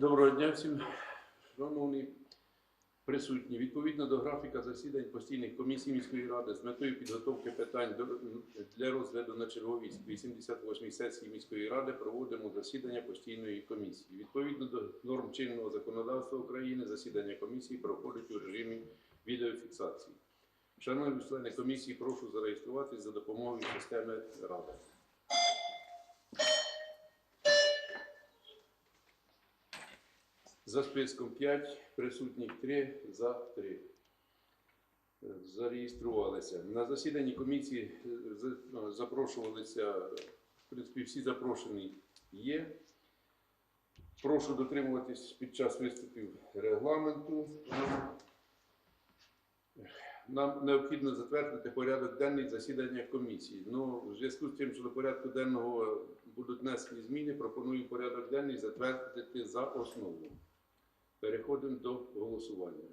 Доброго дня всім, шановні присутні. Відповідно до графіка засідань постійних комісій міської ради з метою підготовки питань для розгляду на черговій 88-й сесії міської ради проводимо засідання постійної комісії. Відповідно до норм чинного законодавства України, засідання комісії проходить у режимі відеофіксації. Шановні члени комісії, прошу зареєструватись за допомогою системи Ради. За списком 5, присутніх 3, за 3. Зареєструвалися. На засіданні комісії е, ну, запрошувалися, в принципі, всі запрошені є. Прошу дотримуватись під час виступів регламенту. Нам необхідно затвердити порядок денний засідання комісії. Ну, в зв'язку з тим, що до порядку денного будуть внесені зміни, пропоную порядок денний затвердити за основу. Переходимо до голосування.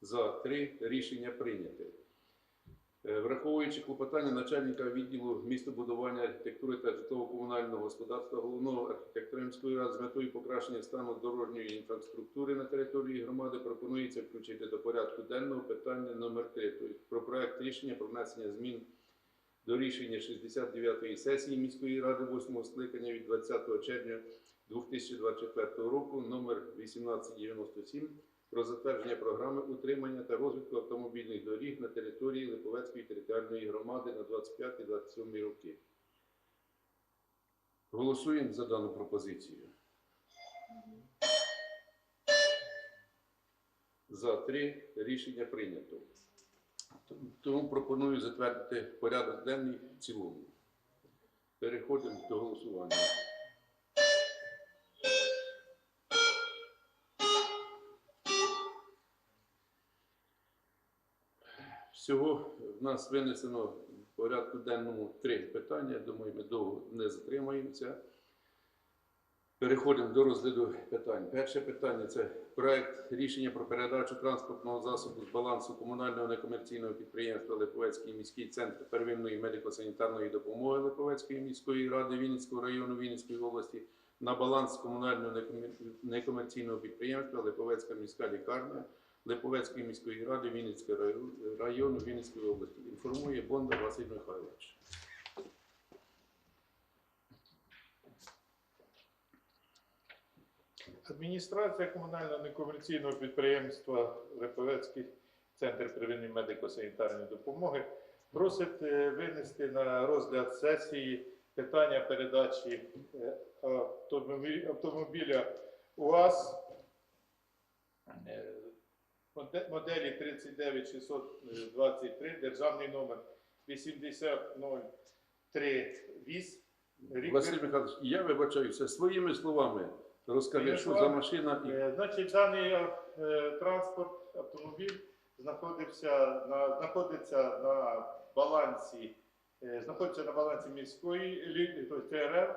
За три рішення прийняте. Враховуючи клопотання начальника відділу містобудування, архітектури та житлово-комунального господарства головного архітектора міської ради з метою покращення стану дорожньої інфраструктури на території громади пропонується включити до порядку денного питання номер 3 тобто про проект рішення про внесення змін до рішення 69-ї сесії міської ради 8 скликання від 20 червня 2024 року номер 1897 про затвердження програми утримання та розвитку автомобільних доріг на території Липовецької територіальної громади на 25-27 роки. Голосуємо за дану пропозицію. За три рішення прийнято. Тому пропоную затвердити порядок денний в цілому. Переходимо до голосування. Всього в нас винесено в порядку денному три питання. Думаю, ми довго не затримаємося. Переходимо до розгляду питань. Перше питання це проект рішення про передачу транспортного засобу з балансу комунального некомерційного підприємства Липовецький міський центр первинної медико-санітарної допомоги Липовецької міської ради Вінницького району Вінницької області на баланс комунального некомерційного підприємства Липовецька міська лікарня Липовецької міської ради Вінницького району- Вінницької області. Інформує Бондар Василь Михайлович. Адміністрація комунального некомерційного підприємства Липовецький центр первинної медико-санітарної допомоги просить е, винести на розгляд сесії питання передачі е, автомобі- автомобіля УАЗ е, моде- моделі 39623, державний номер 8003 ВІЗ. Василь Михайлович, я вибачаюся своїми словами. Розкажи, що за машина і Е, Значить, даний е, транспорт, автомобіль знаходився на, знаходиться на балансі, е, знаходиться на балансі міської лі- тобто ЦРЛ,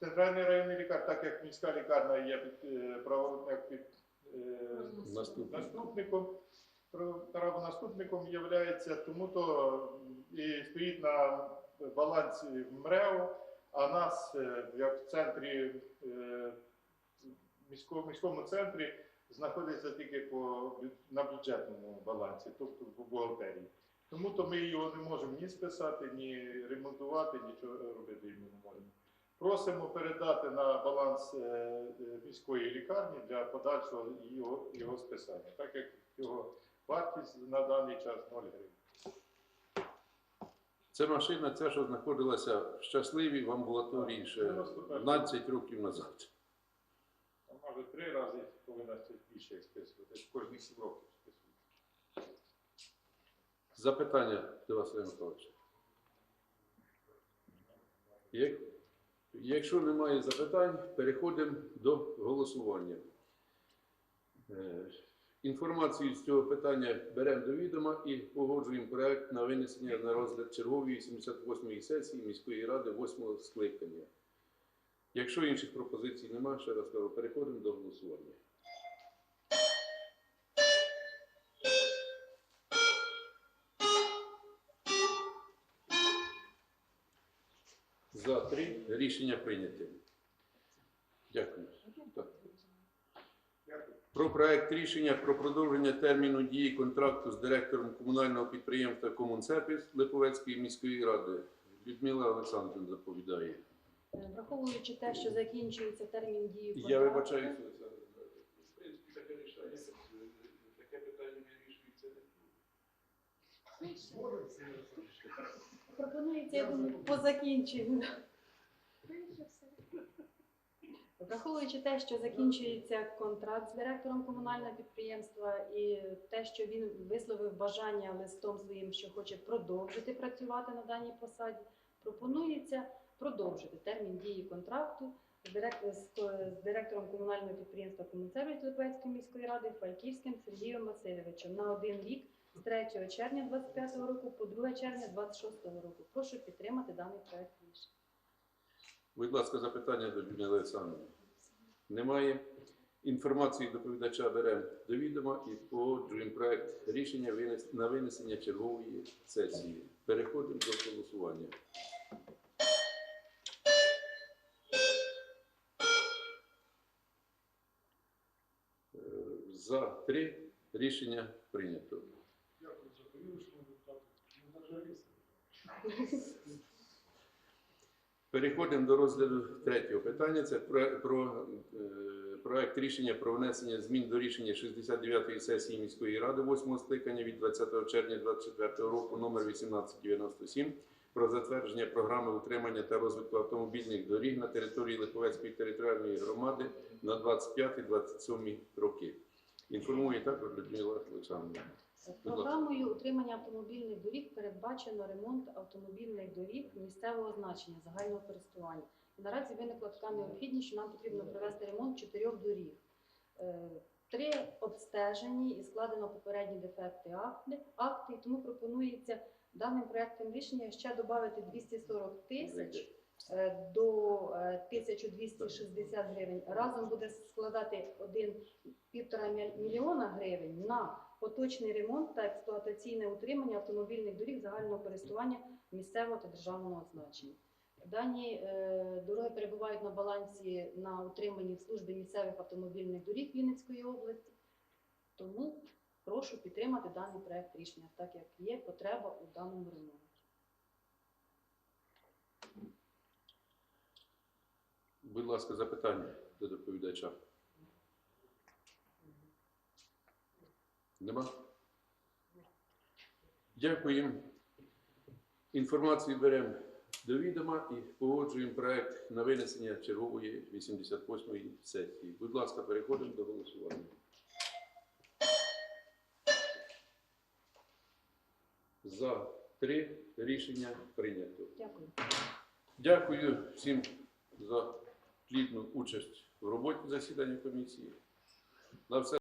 центральної районної лікарні, так як міська лікарня є під, е, право, як під е, наступне. наступником, правонаступником є, тому то і стоїть на балансі МРЕО, а нас е, як в центрі е, міському, міському центрі знаходиться тільки по, на бюджетному балансі, тобто в бухгалтерії. Тому то ми його не можемо ні списати, ні ремонтувати, нічого робити йому не можемо. Просимо передати на баланс е, е, міської лікарні для подальшого його, його списання, так як його вартість на даний час 0 гривень. Це машина, ця, що знаходилася в щасливій в амбулаторії ще 12 років назад. А може три рази повинна це більше списувати, кожні 7 років списують. Запитання до Василя Михайловича. Як- Якщо немає запитань, переходимо до голосування. Е, Інформацію з цього питання беремо до відома і погоджуємо проект на винесення на розгляд чергової 78-ї сесії міської ради 8 скликання. Якщо інших пропозицій немає, ще раз кажу, переходимо до голосування. За три рішення прийняте. Дякую. Про проект рішення про продовження терміну дії контракту з директором комунального підприємства Комунсервіс Липовецької міської ради. Людмила Олександрівна доповідає. Е, Враховуючи те, що закінчується термін дії Я контракту, вибачаюся, Олександр. В принципі, таке рішення, таке питання вирішується не пропонується, я думаю, по закінченню. Враховуючи те, що закінчується контракт з директором комунального підприємства і те, що він висловив бажання листом своїм, що хоче продовжити працювати на даній посаді, пропонується продовжити термін дії контракту з, директором комунального підприємства Комунсервіс Липецької міської ради Фальківським Сергієм Васильовичем на один рік з 3 червня 25 року по 2 червня 26 року. Прошу підтримати даний проект рішення. Будь ласка, запитання до Людмили Олександрівни. Немає. Інформації доповідача беремо до відома і погоджуємо проект рішення на винесення чергової сесії. Переходимо до голосування. Е, За три рішення прийнято. Дякую за Переходимо до розгляду третього питання. Це про, про е, проект рішення про внесення змін до рішення 69-ї сесії міської ради 8 скликання від 20 червня 2024 року номер 1897 про затвердження програми утримання та розвитку автомобільних доріг на території Липовецької територіальної громади на 25-27 роки. Інформує також Людмила Олександрівна. Програмою утримання автомобільних доріг передбачено ремонт автомобільних доріг місцевого значення загального користування. Наразі виникла така необхідність, що нам потрібно провести ремонт чотирьох доріг. Е, Три обстежені і складено попередні дефекти акти, акти, і тому пропонується даним проектом рішення ще додати 240 тисяч до е, 1260 гривень. Разом буде складати 1,5 мільйона гривень на поточний ремонт та експлуатаційне утримання автомобільних доріг загального користування місцевого та державного значення. Дані е, дороги перебувають на балансі на утриманні в службі місцевих автомобільних доріг Вінницької області. Тому прошу підтримати даний проект рішення, так як є потреба у даному ремонті. Будь ласка, запитання до доповідача. Нема? Дякуємо. Інформацію беремо до відома і погоджуємо проект на винесення чергової 88-ї сесії. Будь ласка, переходимо до голосування. За три рішення прийнято. Дякую. Дякую всім за плідну участь в роботі засідання комісії. На все